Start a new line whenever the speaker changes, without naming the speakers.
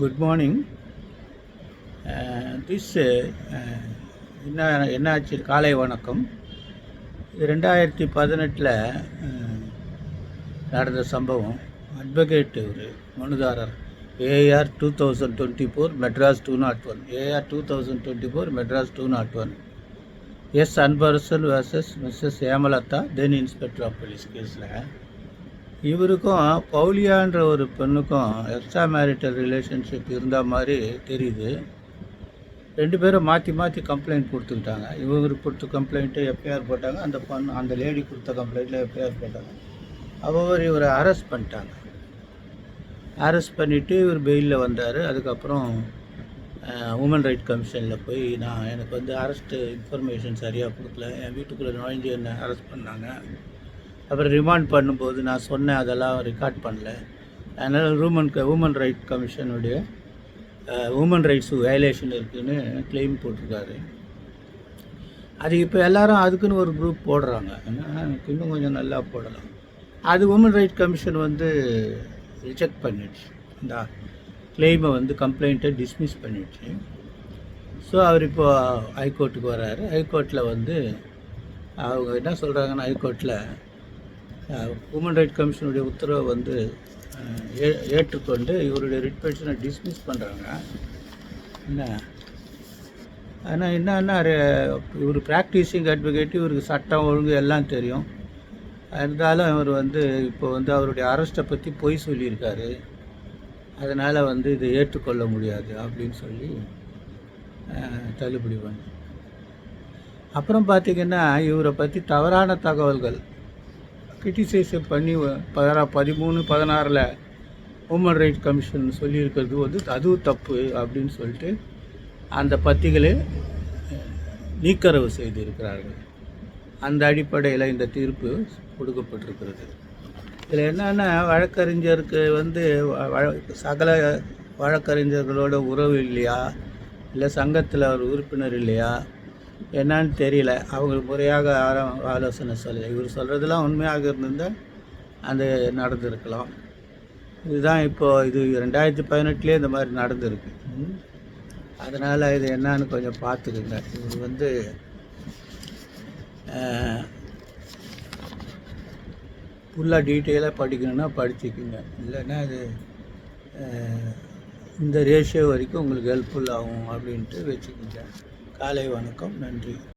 Good morning this என்ன என்னாச்சு? காலை வணக்கம். இது ரெண்டாயிரத்தி பதினெட்டில் நடந்த சம்பவம். அட்வொகேட் ஒரு மனுதாரர். AR two thousand twenty four Madras two naught one AR two thousand twenty four Madras two naught one S Anbarasan versus Mrs Hemalatha then inspector of police கேஸில் இவருக்கும் பவுலியான்ற ஒரு பெண்ணுக்கும் எக்ஸ்ட்ரா மேரிட்டல் ரிலேஷன்ஷிப் இருந்த மாதிரி தெரியுது. ரெண்டு பேரும் மாற்றி மாற்றி கம்ப்ளைண்ட் கொடுத்துக்கிட்டாங்க. இவர் கொடுத்த கம்ப்ளைண்ட்டு எஃப்ஐஆர் போட்டாங்க. அந்த பொண்ணு அந்த லேடி கொடுத்த கம்ப்ளைண்ட்டில் எஃப்ஐஆர் போட்டாங்க. அவர் இவரை அரெஸ்ட் பண்ணிட்டாங்க. அரெஸ்ட் பண்ணிவிட்டு இவர் பெயிலில் வந்தார். அதுக்கப்புறம் உமன் ரைட் கமிஷனில் போய் நான் எனக்கு வந்து அரெஸ்ட்டு இன்ஃபர்மேஷன் சரியாக கொடுக்கல. என் வீட்டுக்குள்ளே நுழைஞ்சு என்னை அரெஸ்ட் பண்ணாங்க. அப்புறம் ரிமாண்ட் பண்ணும்போது நான் சொன்னேன் அதெல்லாம் ரெக்கார்ட் பண்ணல. அதனால் ரூமன் உமன் ரைட் கமிஷனுடைய உமன் ரைட்ஸ் வயலேஷன் இருக்குதுன்னு கிளைம் போட்டிருக்காரு. அது இப்போ எல்லாரும் அதுக்குன்னு ஒரு குரூப் போடுறாங்க. எனக்கு இன்னும் கொஞ்சம் நல்லா போடலாம். அது உமன் ரைட் கமிஷன் வந்து ரிஜெக்ட் பண்ணிடுச்சு. இந்த கிளைமை வந்து கம்ப்ளைண்ட்டை டிஸ்மிஸ் பண்ணிடுச்சு. ஸோ அவர் இப்போது ஹைகோர்ட்டுக்கு வராரு ஹைகோர்ட்டில் வந்து அவங்க என்ன சொல்கிறாங்கன்னா ஹைகோர்ட்டில் உமன் ரைட் கமிஷனுடைய உத்தரவை வந்து ஏ ஏற்றுக்கொண்டு இவருடைய ரிட் பெட்டிஷனை டிஸ்மிஸ் பண்ணுறாங்க என்ன? ஆனால் என்னன்னா இவர் ப்ராக்டிஸிங் அட்வொகேட் இவருக்கு சட்டம் ஒழுங்கு எல்லாம் தெரியும். இருந்தாலும் இவர் வந்து இப்போ வந்து அவருடைய அரெஸ்ட்டை பற்றி பொய் சொல்லியிருக்காரு. அதனால் வந்து இதை ஏற்றுக்கொள்ள முடியாது அப்படின்னு சொல்லி தள்ளுபடி பண்ணி. அப்புறம் பார்த்திங்கன்னா இவரை பற்றி தவறான தகவல்கள். கிரிட்டிசைஸ் பண்ணி பதினா பதிமூணு பதினாறில் ஹியூமன் ரைட் கமிஷன் சொல்லியிருக்கிறது வந்து அதுவும் தப்பு அப்படின்னு சொல்லிட்டு அந்த பத்திகளை நீக்கரவு செய்திருக்கிறார்கள். அந்த அடிப்படையில் இந்த தீர்ப்பு கொடுக்கப்பட்டிருக்கிறது. இதில் என்னென்னா வழக்கறிஞருக்கு வந்து சகல வழக்கறிஞர்களோட உறவு இல்லையா? இல்லை சங்கத்தில் ஒரு உறுப்பினர் இல்லையா? என்னன்னு தெரியல. அவங்களுக்கு முறையாக ஆலோசனை சொல்லலை. இவர் சொல்கிறதுலாம் உண்மையாக இருந்திருந்தால் அந்த நடந்திருக்கலாம். இதுதான் இப்போது இது ரெண்டாயிரத்தி பதினெட்டுலேயே இந்த மாதிரி நடந்திருக்கு. அதனால் இது என்னன்னு கொஞ்சம் பார்த்துக்குங்க. இவர் வந்து ஃபுல்லாக டீட்டெயிலாக படிக்கணும்னா படிச்சுக்குங்க. இல்லைன்னா இது இந்த ரேஷியோ வரைக்கும் உங்களுக்கு ஹெல்ப்ஃபுல் ஆகும் அப்படின்ட்டு வச்சுக்கோங்க. காலை வணக்கம் நன்றி.